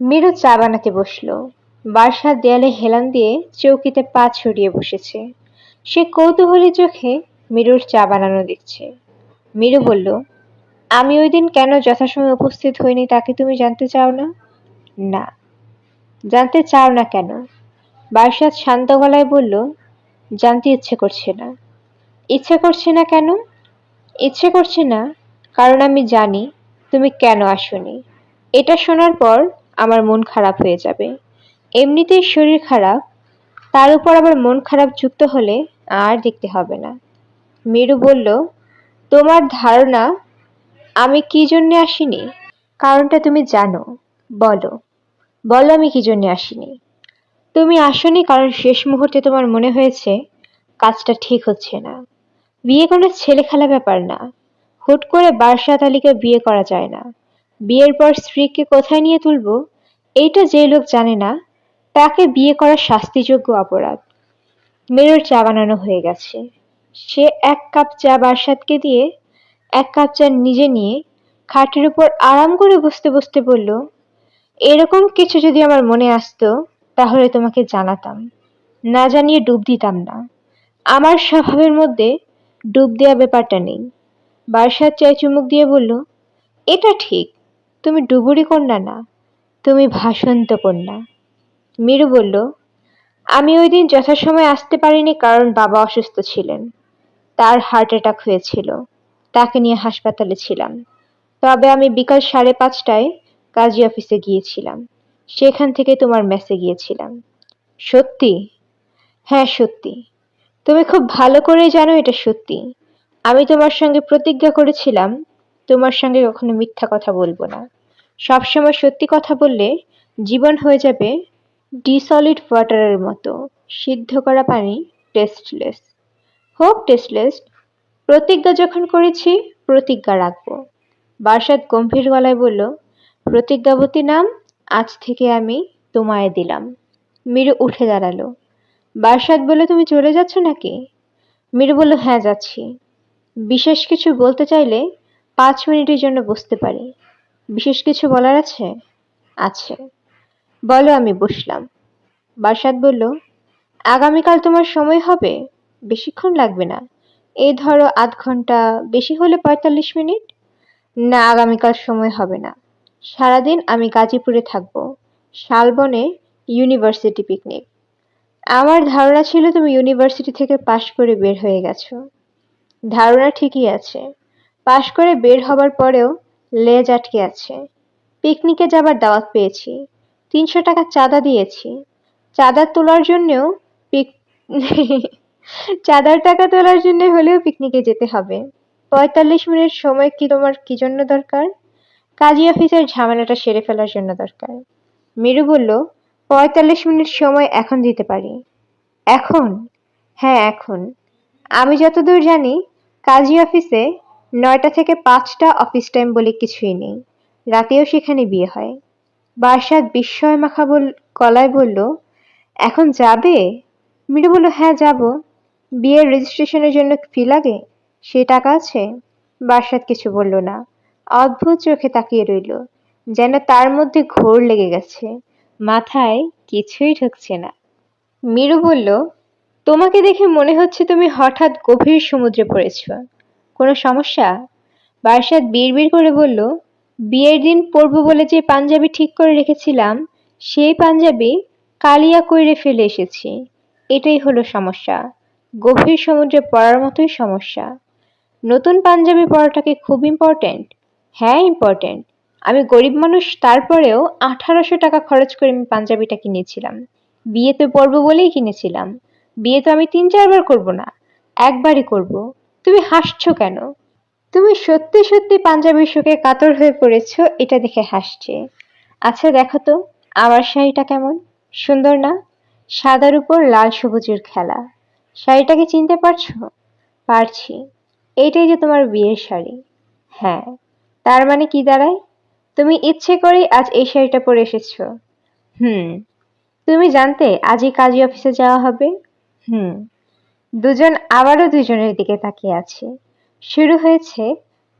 মিরু চা বানাতে বসল। বার্ষার দেয়ালে হেলান দিয়ে চৌকিতে পা ছড়িয়ে বসেছে। সে কৌতূহলী চোখে মিরুর চা বানানো দেখছে। মিরু বলল, আমি ওই দিন কেন যথাসময়ে উপস্থিত হইনি তাকে তুমি জানতে চাও না? না, জানতে চাও না কেন? বার্ষাদ শান্ত গলায় বলল, জানতে ইচ্ছে করছে না। ইচ্ছে করছে না কেন? ইচ্ছে করছে না, কারণ আমি জানি তুমি কেন আসোনি। এটা শোনার পর আমার মন খারাপ হয়ে যাবে। এমনিতেই শরীর খারাপ, তার উপর আবার মন খারাপ যুক্ত হলে আর দেখতে হবে না। মেরু বলল, তোমার ধারণা, আমি কি জন্যে আসিনি? কারণটা তুমি জানো, বলো। বলো আমি কি জন্যে আসিনি? তুমি আসনি কারণ শেষ মুহূর্তে তোমার মনে হয়েছে, কাজটা ঠিক হচ্ছে না। বিয়ে কোনো ছেলে খেলা ব্যাপার না। হুট করে বারসাত আলীকে বিয়ে করা যায় না। বিয়ের পর স্ত্রীকে কোথায় নিয়ে তুলবো? এইটা যে লোক জানে না, তাকে বিয়ে করা শাস্তিযোগ্য অপরাধ। মেরুর চা বানানো হয়ে গেছে। সে এক কাপ চা বারসাতকে দিয়ে, এক কাপ চা নিজে নিয়ে, খাটের উপর আরাম করে বসতে বসতে বলল, এরকম কিছু যদি আমার মনে আসতো, তাহলে তোমাকে জানাতাম। না জানিয়ে ডুব দিতাম না। আমার স্বভাবের মধ্যে ডুব দেওয়া ব্যাপারটা নেই। বারসাত চায় চুমুক দিয়ে বলল, এটা ঠিক। তুমি ডুবুরি কন্যা না। তুমি ভাসন্ত কন্যা মিরু বলল, আমি ওই দিন যথাসময়ে আসতে পারিনি কারণ বাবা অসুস্থ ছিলেন। তার হার্ট অ্যাটাক হয়েছিল। তাকে নিয়ে হাসপাতালে ছিলাম। তবে আমি বিকাল সাড়ে পাঁচটায় কাজী অফিসে গিয়েছিলাম। সেখান থেকে তোমার মেসে গিয়েছিলাম। সত্যি? হ্যাঁ সত্যি। তুমি খুব ভালো করেই জানো এটা সত্যি। আমি তোমার সঙ্গে প্রতিজ্ঞা করেছিলাম, তোমার সঙ্গে কখনো মিথ্যা কথা বলব না। সবসময় সত্যি কথা বললে জীবন হয়ে যাবে ডিসলিড ওয়াটারের মতো। সিদ্ধ করা পানি টেস্টলেস হোক টেস্টলেস প্রতিজ্ঞা যখন করেছি, প্রতিজ্ঞা রাখব। বার্ষাদ গম্ভীর গলায় বলল, প্রতিজ্ঞাবতী নাম আজ থেকে আমি তোমায় দিলাম। মিরু উঠে দাঁড়াল। বার্ষাদ বলে তুমি চলে যাচ্ছ নাকি? মিরু বলল হ্যাঁ যাচ্ছি। বিশেষ কিছু বলতে চাইলে পাঁচ মিনিটের জন্য বসতে পারি। বিশেষ কিছু বলার আছে? আছে। বলো, আমি বসলাম। বার্ষাদ বলল, আগামীকাল তোমার সময় হবে? বেশিক্ষণ লাগবে না। এই ধরো আধ ঘণ্টা, বেশি হলে পঁয়তাল্লিশ মিনিট? না, আগামীকাল সময় হবে না। সারাদিন আমি গাজীপুরে থাকব, শালবনে ইউনিভার্সিটি পিকনিক। আমার ধারণা ছিল তুমি ইউনিভার্সিটি থেকে পাশ করে বের হয়ে গেছো। ধারণা ঠিকই আছে। পাশ করে বের হবার পরেও লেজ আটকে আছে। পিকনিকে যাবার দাওয়াত পেয়েছি। তিনশো টাকা চাঁদা দিয়েছি। চাঁদা তোলার জন্যেও পিক চাঁদার টাকা তোলার জন্য হলেও পিকনিকে যেতে হবে। পঁয়তাল্লিশ মিনিট সময় কি তোমার কি জন্য দরকার? কাজী অফিসের ঝামেলাটা সেরে ফেলার জন্য দরকার। মিরু বলল, পঁয়তাল্লিশ মিনিট সময় এখন দিতে পারি। এখন? হ্যাঁ এখন। আমি যতদূর জানি, কাজী অফিসে নয়টা থেকে পাঁচটা অফিস টাইম বলে কিছুই নেই। রাতেও সেখানে বিয়ে হয়। বারসাদ বিস্ময় মাখা বল গলায় বলল, এখন যাবে? মিরু বলল হ্যাঁ যাব। বিয়ের রেজিস্ট্রেশনের জন্য ফি লাগে? সে টাকা আছে? বারসাদ কিছু বলল না। অদ্ভুত চোখে তাকিয়ে রইল, যেন তার মধ্যে ঘোর লেগে গেছে। মাথায় কিছুই ঢুকছে না। মিরু বলল, তোমাকে দেখে মনে হচ্ছে তুমি হঠাৎ গভীর সমুদ্রে পড়েছ। কোনো সমস্যা? বারসাদ বিড়বিড় করে বলল, বিয়ের দিন পরব বলে যে পাঞ্জাবি ঠিক করে রেখেছিলাম, সেই পাঞ্জাবি কালিয়া কইরে ফেলে এসেছি। এটাই হলো সমস্যা। গভীর সমুদ্রে পড়ার মতোই সমস্যা। নতুন পাঞ্জাবি পরাটাকে খুব ইম্পর্ট্যান্ট হ্যাঁ ইম্পর্ট্যান্ট আমি গরিব মানুষ, তারপরেও আঠারোশো টাকা খরচ করে আমি পাঞ্জাবিটা কিনেছিলাম। বিয়েতে পরবো বলেই কিনেছিলাম। বিয়ে তো আমি তিন চারবার করব না, একবারই করব। তুমি হাসছো কেন? তুমি সত্যি সত্যি পাঞ্জাবির শোকে কাতর হয়ে পড়েছ, এটা দেখে হাসছে। আচ্ছা দেখো তো, আমার শাড়িটা কেমন? সুন্দর না? সাদার উপর লাল সবুজের খেলা। শাড়িটাকে চিনতে পারছ? পারছি। এইটাই যে তোমার বিয়ের শাড়ি। হ্যাঁ। তার মানে কি দাঁড়ায়? তুমি ইচ্ছে করেই আজ এই শাড়িটা পরে এসেছ। হুম। তুমি জানতে আজই কাজী অফিসে যাওয়া হবে? হুম। দুজন আবারও দুজনের দিকে তাকিয়ে আছে। শুরু হয়েছে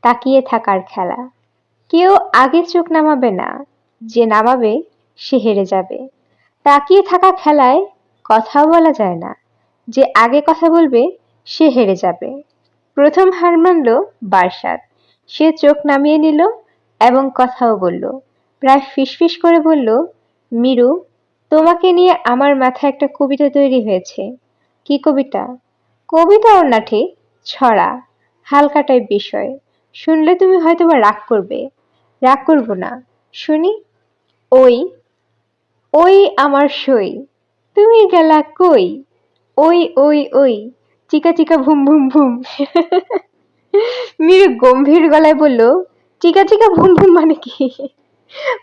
তাকিয়ে থাকার খেলা। কেউ আগে চোখ নামাবে না, যে নামাবে সে হেরে যাবে। তাকিয়ে থাকা খেলায় কথাও বলা যায় না, যে আগে কথা বলবে সে হেরে যাবে। প্রথম হার মানল বারসাত সে চোখ নামিয়ে নিল এবং কথাও বলল। প্রায় ফিসফিস করে বলল, মিরু, তোমাকে নিয়ে আমার মাথায় একটা কবিতা তৈরি হয়েছে। কি কবিতা? কবিতাও না ঠিক ছড়া, হালকা টাইপ বিষয়। শুনলে তুমি হয়তো বা রাগ করবে। রাগ করব না। শুনি। ওই ওই আমার সই। তুমি গেলা কই? ওই ওই ওই। চিকা চিকা, ভুম ভুম ভুম। মিরু গম্ভীর গলায় বলল, চিকা চিকা, ভুম ভুম মানে কি?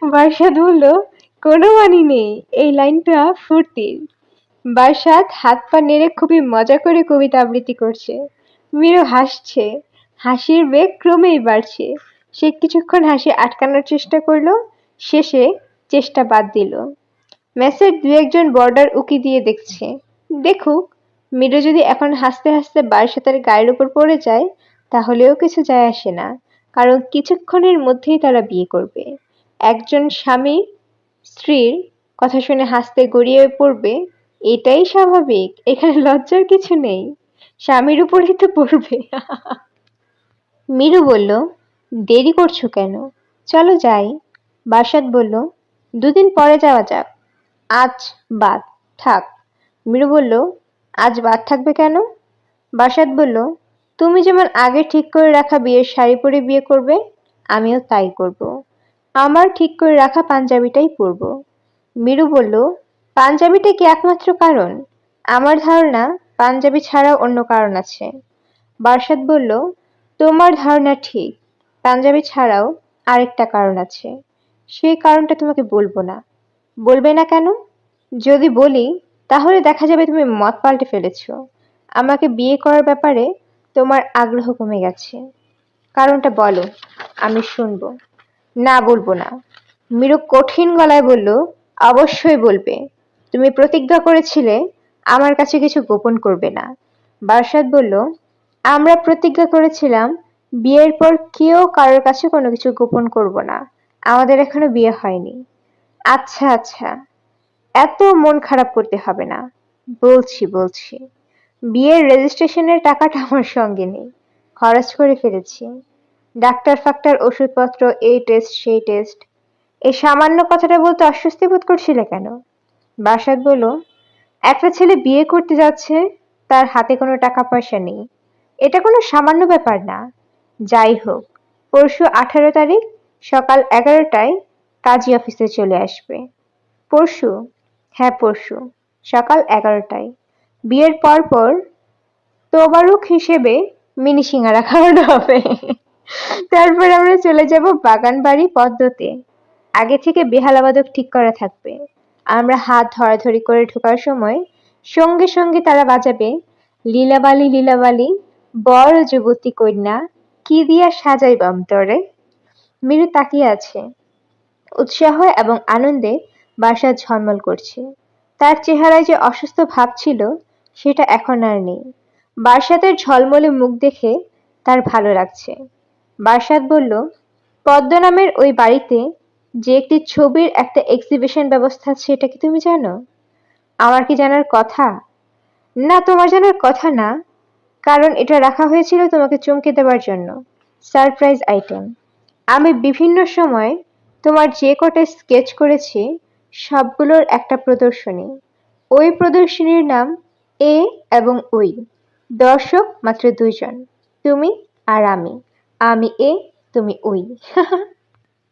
বারসাদ বলল, কোনো মানি নেই। এই লাইনটা ফুর্তির। বারসাদ হাত পা নেড়ে খুবই মজা করে কবিতা আবৃত্তি করছে। মিরু হাসছে। হাসির বেগ ক্রমেই বাড়ছে। সে কিছুক্ষণ হাসি আটকানোর চেষ্টা করল। শেষে চেষ্টা বাদ দিল। মেসের দু একজন বর্ডার উকি দিয়ে দেখছে। দেখুক, মিরু যদি এখন হাসতে হাসতে বারসাতের গায়ের উপর পড়ে যায়, তাহলেও কিছু যায় আসে না। কারণ কিছুক্ষণের মধ্যেই তারা বিয়ে করবে। একজন স্বামী স্ত্রীর কথা শুনে হাসতে গড়িয়ে পড়বে। এটাই স্বাভাবিক, এখানে লজ্জার কিছু নেই। স্বামীর উপরেই তো পড়বে। মিরু বলল, দেরি করছ কেন? চলো যাই। বাসাদ বলল, দুদিন পরে যাওয়া যাক। আজ বাদ, থাক। মিরু বলল, আজ বাদ থাকবে কেন? বাসাদ বলল, তুমি যেমন আগে ঠিক করে রাখা বিয়ের শাড়ি পরে বিয়ে করবে, আমিও তাই করব। আমার ঠিক করে রাখা পাঞ্জাবিটাই পরব। মিরু বলল পাঞ্জাবিটা কি একমাত্র কারণ? আমার ধারণা, পাঞ্জাবি ছাড়াও অন্য কারণ আছে। বারসাদ বলল, তোমার ধারণা ঠিক। পাঞ্জাবি ছাড়াও আরেকটা কারণ আছে। সেই কারণটা তোমাকে বলব না। বলবে না কেন? যদি বলি, তাহলে দেখা যাবে তুমি মত পাল্টে ফেলেছ। আমাকে বিয়ে করার ব্যাপারে তোমার আগ্রহ কমে গেছে। কারণটা বলো, আমি শুনব। না বলব না। মিরু কঠিন গলায় বলল, অবশ্যই বলবে। তুমি প্রতিজ্ঞা করেছিলে, আমার কাছে কিছু গোপন করবে না। বারসাদ বলল, আমরা প্রতিজ্ঞা করেছিলাম, বিয়ের পর কেউ কারোর কাছে কোনো কিছু গোপন করব না। আমাদের এখনও বিয়ে হয়নি। আচ্ছা আচ্ছা এত মন খারাপ করতে হবে না। বলছি বলছি, বিয়ের রেজিস্ট্রেশনের টাকাটা আমার সঙ্গে নেই। খরচ করে ফেলেছি। ডাক্তার ফাক্তার ওষুধপত্র, এই টেস্ট, সেই টেস্ট। এই সামান্য কথাটা বলতে অস্বস্তি বোধ করছিলে কেন? বাসাদ বলল, একটা ছেলে বিয়ে করতে যাচ্ছে, তার হাতে কোনো টাকা পয়সা নেই। এটা কোনো সামান্য ব্যাপার না। যাই হোক, পরশু আঠারো তারিখ সকাল এগারোটায় কাজী অফিসে চলে আসবে। পরশু হ্যাঁ পরশু, সকাল এগারোটায়। বিয়ের পর পর তোবারুক হিসেবে মিনি সিঙ্গারা খাওয়ানো হবে। তারপর আমরা চলে যাব বাগান বাড়ি পদ্মতে। আগে থেকে বেহালাবাদক ঠিক করা থাকবে। আমরা হাত ধরাধরি করে ঢোকার সময় সঙ্গে সঙ্গে তারা বাজাবে, লীলাবালি লীলাবালি, বড় যুবতী কন্যা, কি দিয়া সাজাইবাম তরে মিরু তাকিয়ে আছে। উৎসাহ এবং আনন্দে বাসা ঝলমল করছে। তার চেহারায় যে অসুস্থ ভাব ছিল, সেটা এখন আর নেই। বারসাতের ঝলমলে মুখ দেখে তার ভালো লাগছে। বারসাত বলল পদ্ম নামের ওই বাড়িতে যে একটি ছবির একটা এক্সিবিশন ব্যবস্থা আছে, এটা কি তুমি জানো? আমার কি জানার কথা? না, তোমার জানার কথা না। কারণ এটা রাখা হয়েছিল তোমাকে চমকে দেওয়ার জন্য। সারপ্রাইজ আইটেম আমি বিভিন্ন সময় তোমার যে কটা স্কেচ করেছি, সবগুলোর একটা প্রদর্শনী। ওই প্রদর্শনীর নাম এ এবং ওই দর্শক মাত্র দুইজন। তুমি আর আমি। আমি এ তুমি ওই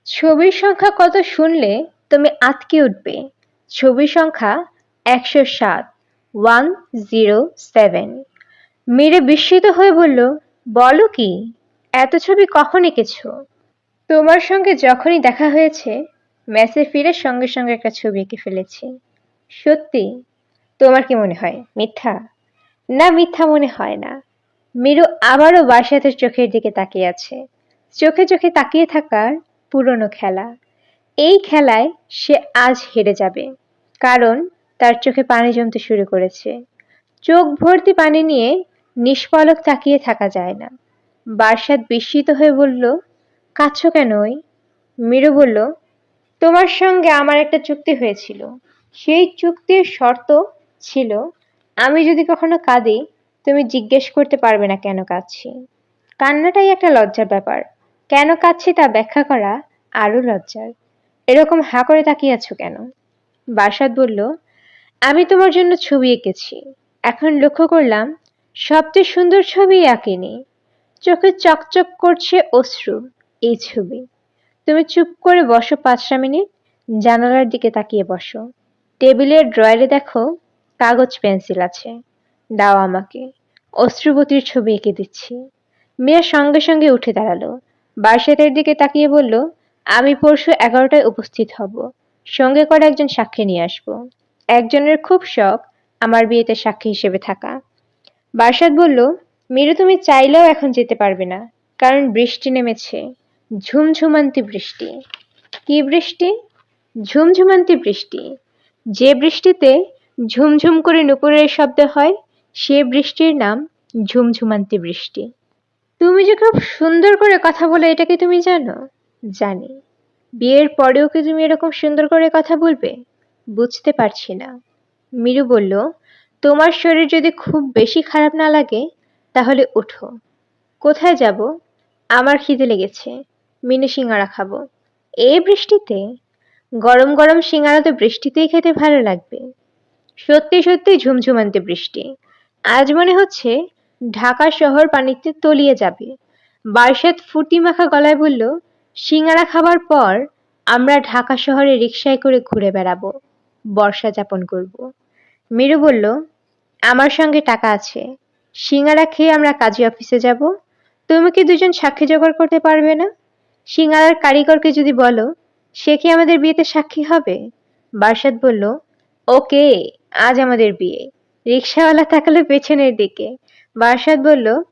ছবির সংখ্যা কত শুনলে তুমি আটকে উঠবে? ছবির সংখ্যা একশো সাত, ওয়ান জিরো সেভেন। মেরে বিস্মিত হয়ে বলল, বলো কি? এত ছবি কখন এঁকেছো? তোমার সঙ্গে যখনই দেখা হয়েছে, মেসে ফিরে সঙ্গে সঙ্গে একটা ছবি এঁকে ফেলেছি। সত্যি? তোমার কি মনে হয়, মিথ্যা? না, মিথ্যা মনে হয় না। মিরু আবারও বাসাতের চোখের দিকে তাকিয়ে আছে। চোখে চোখে তাকিয়ে থাকার পুরনো খেলা। এই খেলায় সে আজ হেরে যাবে, কারণ তার চোখে পানি জমতে শুরু করেছে। চোখ ভর্তি পানি নিয়ে নিষ্পলক তাকিয়ে থাকা যায় না। বারসাত বিস্মিত হয়ে বলল, কাঁদছ কেন ওই? মিরু বলল, তোমার সঙ্গে আমার একটা চুক্তি হয়েছিল। সেই চুক্তির শর্ত ছিল, আমি যদি কখনো কাঁদি, তুমি জিজ্ঞেস করতে পারবে না কেন কাঁদছি। কান্নাটাই একটা লজ্জার ব্যাপার। কেন কাঁদছি তা ব্যাখ্যা করা আরও লজ্জার। এরকম হা করে তাকিয়ে আছো কেন? বাসাদ বলল, আমি তোমার জন্য ছবি এঁকেছি। এখন লক্ষ্য করলাম, সবচেয়ে সুন্দর ছবি আঁকিনি চোখে চকচক করছে অশ্রু, এই ছবি। তুমি চুপ করে বসো পাঁচটা মিনিট, জানালার দিকে তাকিয়ে বসো। টেবিলের ড্রয়ারে দেখো, কাগজ পেন্সিল আছে। দাও আমাকে, অশ্রুবতীর ছবি এঁকে দিচ্ছি। মেয়ের সঙ্গে সঙ্গে উঠে দাঁড়াল। বার্ষেতের দিকে তাকিয়ে বলল, আমি পরশু এগারোটায় উপস্থিত হব। সঙ্গে করে একজন সাক্ষী নিয়ে আসব। একজনের খুব শখ, আমার বিয়েতে সাক্ষী হিসেবে থাকা বার্ষাদ বলল, মিরু, তুমি চাইলেও এখন যেতে পারবে না, কারণ বৃষ্টি নেমেছে। ঝুমঝুমান্তি বৃষ্টি। কি বৃষ্টি? ঝুমঝুমান্তি বৃষ্টি। যে বৃষ্টিতে ঝুমঝুম করে নুপুরের শব্দ হয়, সে বৃষ্টির নাম ঝুমঝুমান্তি বৃষ্টি। তুমি যে খুব সুন্দর করে কথা বলে, এটা কি তুমি জানো? জানি। বিয়ের পরেও কি তুমি এরকম সুন্দর করে কথা বলবে? বুঝতে পারছি না। মিরু বলল, তোমার শরীর যদি খুব বেশি খারাপ না লাগে, তাহলে ওঠো কোথায় যাব? আমার খিদে লেগেছে। মিনু সিঙ্গারা খাব। এই বৃষ্টিতে? গরম গরম সিঙ্গারা তো বৃষ্টিতেই খেতে ভালো লাগবে। সত্যি সত্যি ঝুমঝুমান্তে বৃষ্টি। আজ মনে হচ্ছে ঢাকা শহর পানিতে তলিয়ে যাবে। বারসাত ফুটি মাখা গলায় বলল, সিঙ্গারা খাবার পর আমরা ঢাকা শহরে রিক্সায় করে ঘুরে বেড়াবো, বর্ষা যাপন করব। মেরু বলল, আমার সঙ্গে টাকা আছে, সিঙ্গারা খেয়ে আমরা কাজী অফিসে যাব। তুমি কি দুজন সাক্ষী জোগাড় করতে পারবে না? সিঙ্গারার কারিগরকে যদি বলো, সে কি আমাদের বিয়েতে সাক্ষী হবে? বারসাদ বলল, ওকে, আজ আমাদের বিয়ে। রিক্সাওয়ালা তাকালো পেছনের দিকে। বারসাদ বলল,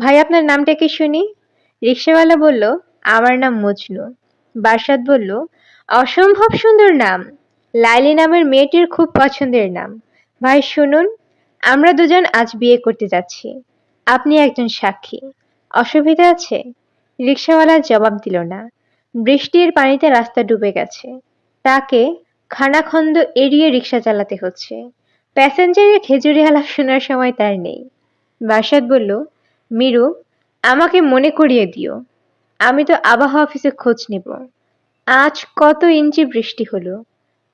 ভাই, আপনার নামটা কি শুনি? রিক্সাওয়ালা বলল, আমার নাম মজনু। বারসাদ বলল, অসম্ভব সুন্দর নাম। লাইলি নামের মেয়েটির খুব পছন্দের নাম। ভাই, শুনুন, আমরা দুজন আজ বিয়ে করতে যাচ্ছি। আপনি একজন সাক্ষী। অসুবিধা আছে? রিক্সাওয়ালা জবাব দিল না। বৃষ্টির পানিতে রাস্তা ডুবে গেছে। তাকে খানাখন্দ এড়িয়ে রিক্সা চালাতে হচ্ছে। প্যাসেঞ্জারের খেজুরি আলাপ শোনার সময় তার নেই। বাসাদ বলল, মিরু, আমাকে মনে করিয়ে দিও। আমি তো আবহাওয়া অফিসে খোঁজ নেব। আজ কত ইঞ্চি বৃষ্টি হলো?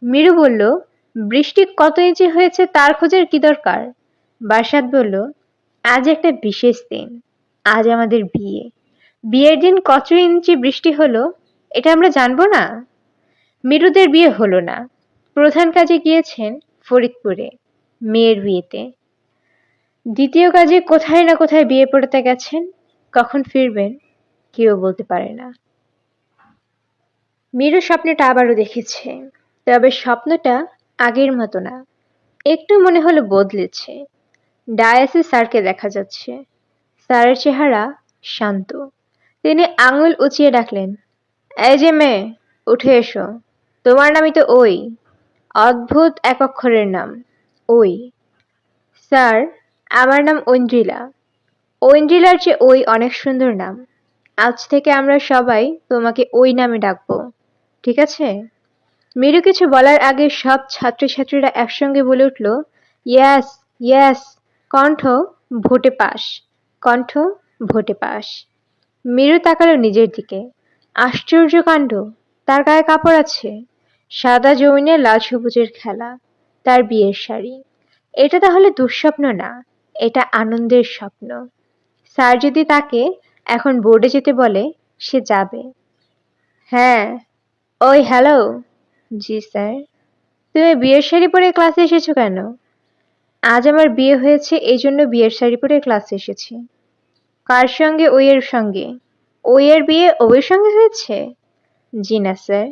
মিরু বলল, বৃষ্টি কত ইঞ্চি হয়েছে তার খোঁজের কি দরকার? বাসাদ বলল, আজ একটা বিশেষ দিন। আজ আমাদের বিয়ে। বিয়ের দিন কত ইঞ্চি বৃষ্টি হলো, এটা আমরা জানব না? মিরুদের বিয়ে হলো না। প্রধান কাজে গিয়েছেন ফরিদপুরে, মেয়ের বিয়েতে। দ্বিতীয় কাজে কোথায় না কোথায় বিয়ে পড়তে গেছেন, কখন ফিরবেন, কেউ বলতে পারে না। মিরু স্বপ্নটা আবারও দেখেছে, তবে স্বপ্নটা আগের মতো না, একটু মনে হলো বদলেছে। ডায়াসে স্যারকে দেখা যাচ্ছে, স্যারের চেহারা শান্ত। তিনি আঙুল উঁচিয়ে ডাকলেন, এই যে মেয়ে, উঠে এসো, তোমার নামই তো ওই, অদ্ভুত এক অক্ষরের নাম, ওই। স্যার আমার নাম ঐন্দ্রিলা ঐন্দ্রিলার যে ওই অনেক সুন্দর নাম। আজ থেকে আমরা সবাই তোমাকে ওই নামে ডাকবো। ঠিক আছে? মিরু কিছু বলার আগে সব ছাত্রছাত্রীরা একসঙ্গে বলে উঠল ইয়াস ইয়াস কণ্ঠ ভোটে পাস, কণ্ঠ ভোটে পাস। মিরু তাকালো নিজের দিকে। আশ্চর্য কাণ্ড, তার গায়ে কাপড় আছে, সাদা জমিনে লাল সবুজের খেলা, তার বিয়ের শাড়ি। এটা তাহলে দুঃস্বপ্ন না। এটা আনন্দের স্বপ্ন। স্যার যদি তাকে এখন বোর্ডে যেতে বলে, সে যাবে। হ্যাঁ। ওই হ্যালো জি, স্যার। তুমি বিয়ের শাড়ি পরে ক্লাসে এসেছ কেন? আজ আমার বিয়ে হয়েছে এই জন্য বিয়ের শাড়ি পরে ক্লাসে এসেছি। কার সঙ্গে? ওইয়ের সঙ্গে। ওইয়ের বিয়ে ওইয়ের সঙ্গে হয়েছে? জি না, স্যার।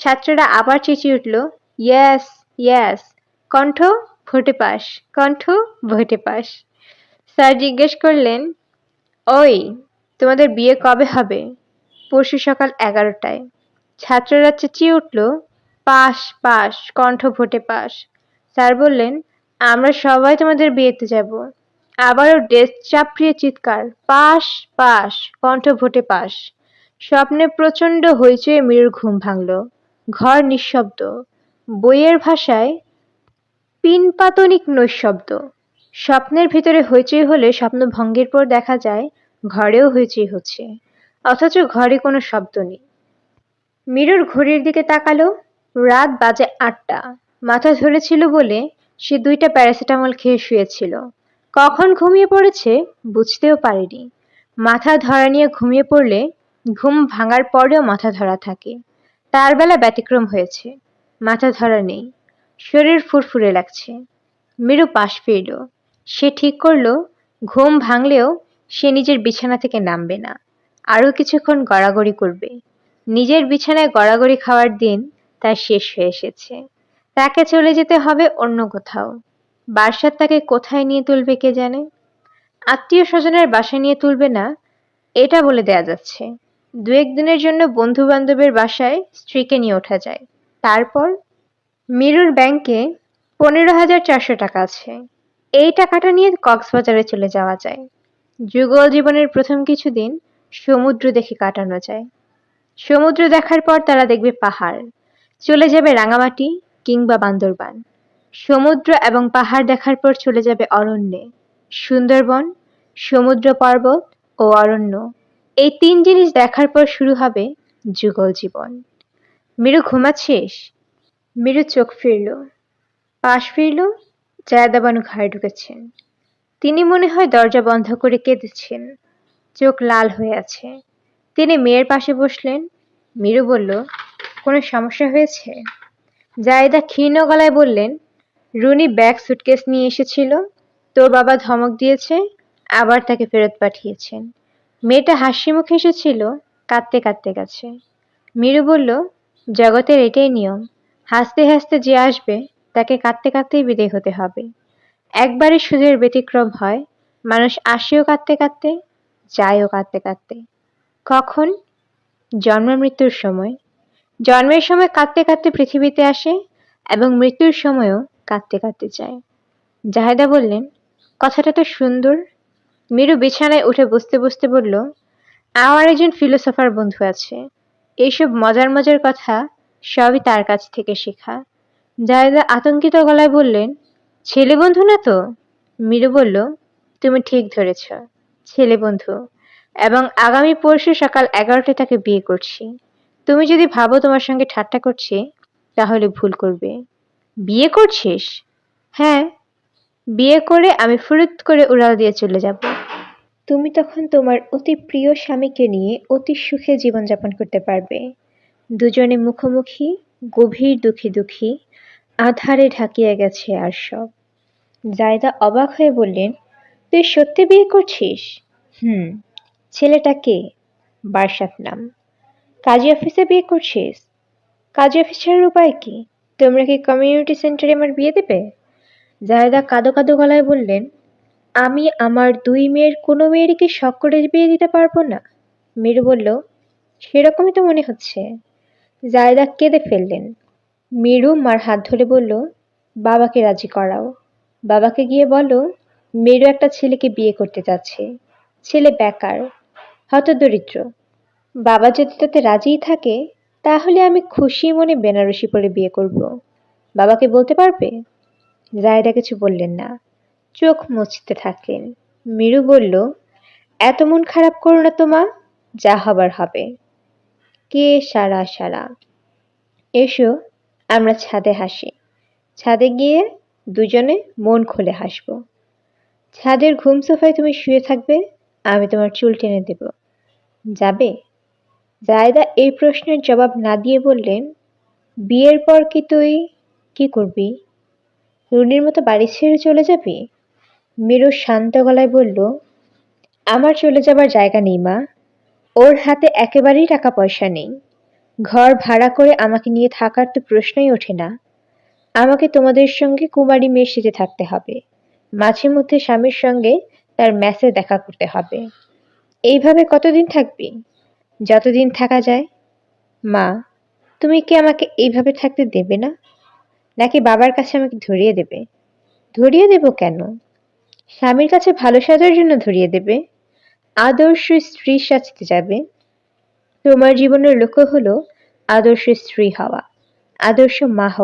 ছাত্ররা আবার চেঁচিয়ে উঠল ইয়াস ইয়াস কণ্ঠ ভোটে পাস, কণ্ঠ ভোটে পাস। স্যার জিজ্ঞেস করলেন, ওই, তোমাদের বিয়ে কবে হবে? পরশু সকাল এগারোটায়। ছাত্ররা চেঁচিয়ে উঠল, পাস পাস, কণ্ঠ ভোটে পাস। স্যার বললেন, আমরা সবাই তোমাদের বিয়েতে যাব। আবারও ডেস্ক চাপড়িয়ে চিৎকার, পাস পাস, কণ্ঠ ভোটে পাস। স্বপ্নে প্রচণ্ড হইচয়ে মিরুর ঘুম ভাঙল, ঘর নিঃশব্দ। বইয়ের ভাষায় পিনপাতনিক নৈশব্দ। স্বপ্নের ভিতরে হইচই হলে স্বপ্ন ভঙ্গের পর দেখা যায়, ঘরেও হইচই হচ্ছে। অথচ ঘরে কোনো শব্দ নেই। মিরুর ঘড়ির দিকে তাকালো, রাত বাজে আটটা। মাথা ধরেছিল বলে সে দুইটা প্যারাসিটামল খেয়ে শুয়েছিল। কখন ঘুমিয়ে পড়েছে বুঝতেও পারেনি। মাথা ধরা নিয়ে ঘুমিয়ে পড়লে ঘুম ভাঙার পরেও মাথা ধরা থাকে। তার বেলা ব্যতিক্রম হয়েছে। মাথা ধরা নেই। শরীর ফুরফুরে লাগছে। মিরু পাশ ফিরল। সে ঠিক করল, ঘুম ভাঙলেও সে নিজের বিছানা থেকে নামবে না। আরও কিছুক্ষণ গড়াগড়ি করবে। নিজের বিছানায় গড়াগড়ি খাওয়ার দিন তার শেষ হয়ে এসেছে। তাকে চলে যেতে হবে অন্য কোথাও। বারসাত তাকে কোথায় নিয়ে তুলবে কে জানে? আত্মীয় স্বজনের বাসায় নিয়ে তুলবে না, এটা বলে দেয়া যাচ্ছে। দু একদিনের জন্য বন্ধু বান্ধবের বাসায় স্ত্রীকে নিয়ে ওঠা যায়। তারপর মিরুর ব্যাংকে পনেরো হাজার চারশো টাকা আছে। এই টাকাটা নিয়ে কক্সবাজারে চলে যাওয়া যায়। যুগল জীবনের প্রথম কিছুদিন সমুদ্র দেখে কাটানো যায়। সমুদ্র দেখার পর তারা দেখবে পাহাড়। চলে যাবে রাঙামাটি কিংবা বান্দরবান। সমুদ্র এবং পাহাড় দেখার পর চলে যাবে অরণ্যে। সুন্দরবন, সমুদ্র পর্বত ও অরণ্য। এই তিন জিনিস দেখার পর শুরু হবে যুগল জীবন। মিরু, ঘুমাচ্ছিস? মিরু চোখ ফিরল, পাশ ফিরল, জায়দাবানু ঘরে ঢুকেছেন তিনি মনে হয় দরজা বন্ধ করে কেঁদেছেন, চোখ লাল হয়ে আছে। তিনি মেয়ের পাশে বসলেন। মিরু বলল, কোনো সমস্যা হয়েছে? জায়দা ক্ষীণ গলায় বললেন, রুনি ব্যাগ সুটকেস নিয়ে এসেছিল, তোর বাবা ধমক দিয়েছে, আবার তাকে ফেরত পাঠিয়েছেন। মেয়েটা হাসি মুখে এসেছিল, কাঁদতে কাঁদতে গেছে। মিরু বলল, জগতের এটাই নিয়ম হাসতে হাসতে যে আসবে, তাকে কাঁদতে কাঁদতেই বিদায় হতে হবে। একবারই সুদের ব্যতিক্রম হয়, মানুষ আসেও কাঁদতে কাঁদতে, যায়ও কাঁদতে কাঁদতে। কখন? জন্ম মৃত্যুর সময়। জন্মের সময় কাঁদতে কাঁদতে পৃথিবীতে আসে এবং মৃত্যুর সময়ও কাঁদতে কাঁদতে যায়। জাহেদা বললেন, কথাটা তো সুন্দর। মিরু বিছানায় উঠে বসতে বসতে বলল, আমার একজন ফিলোসফার বন্ধু আছে। এইসব মজার মজার কথা সবই তার কাছ থেকে শেখা। জাহেদা আতঙ্কিত গলায় বললেন, ছেলে বন্ধু না তো? মিরু বলল, তুমি ঠিক ধরেছ, ছেলে বন্ধু। এবং আগামী পরশু সকাল এগারোটায় তাকে বিয়ে করছি। তুমি যদি ভাবো তোমার সঙ্গে ঠাট্টা করছি, তাহলে ভুল করবে। বিয়ে করছিস? হ্যাঁ বিয়ে করে আমি ফুরুত করে উড়াল দিয়ে চলে যাব। তুমি তখন তোমার অতি প্রিয় স্বামীকে নিয়ে অতি সুখে জীবনযাপন করতে পারবে। দুজনে মুখোমুখি, গভীর দুঃখী দুঃখী, আধারে ঢাকিয়া গেছে আর সব। জায়দা অবাক হয়ে বললেন, তুই সত্যি বিয়ে করছিস? হুম। ছেলেটা কে? বারসাত নাম। কাজী অফিসে বিয়ে করছিস? কাজী অফিসারের উপায় কি? তোমরা কি কমিউনিটি সেন্টারে আমার বিয়ে দেবে? জায়দা কাদো কাদো গলায় বললেন, আমি আমার দুই মেয়ের কোনো মেয়েরকে শখ করে বিয়ে দিতে পারব না? মিরু বলল, সেরকমই তো মনে হচ্ছে। জায়দা কেঁদে ফেললেন। মিরু মার হাত ধরে বলল, বাবাকে রাজি করাও। বাবাকে গিয়ে বলো মেরু একটা ছেলেকে বিয়ে করতে যাচ্ছে। ছেলে বেকার, হতদরিদ্র। বাবা যদি তাতে রাজিই থাকে, তাহলে আমি খুশি মনে বেনারসি পরে বিয়ে করব। বাবাকে বলতে পারবে? জায়দা কিছু বললেন না। চোখ মুছতে থাকলেন। মিরু বলল, এত মন খারাপ করো না তো মা, যা হবার হবে। কে সারা সারা? এসো, আমরা ছাদে হাসি। ছাদে গিয়ে দুজনে মন খুলে হাসব। ছাদের ঘুম সোফায় তুমি শুয়ে থাকবে, আমি তোমার চুল টেনে দেব। যাবে? জায়দা এই প্রশ্নের জবাব না দিয়ে বললেন, বিয়ের পর কি তুই কি করবি? রুনির মতো বাড়ি ছেড়ে চলে যাবি? মিরু শান্ত গলায় বলল, আমার চলে যাবার জায়গা নেই মা। ওর হাতে একেবারেই টাকা পয়সা নেই। ঘর ভাড়া করে আমাকে নিয়ে থাকার তো প্রশ্নই ওঠে না। আমাকে তোমাদের সঙ্গে কুমারী মেয়ে সেজে থাকতে হবে। মাঝে মধ্যে স্বামীর সঙ্গে তার ম্যাসে দেখা করতে হবে। এইভাবে কতদিন থাকবি? যতদিন থাকা যায়। মা, তুমি কি আমাকে এইভাবে থাকতে দেবে না? নাকি বাবার কাছে আমাকে ধরিয়ে দেবে? ধরিয়ে দেব কেন? স্বামীর কাছে ভালো সাজার জন্য ধরিয়ে দেবে? আদর্শ স্ত্রী সাজতে যাবে। তোমার জীবনের লক্ষ্য হলো আদর্শ স্ত্রী হওয়া আদর্শ মা হও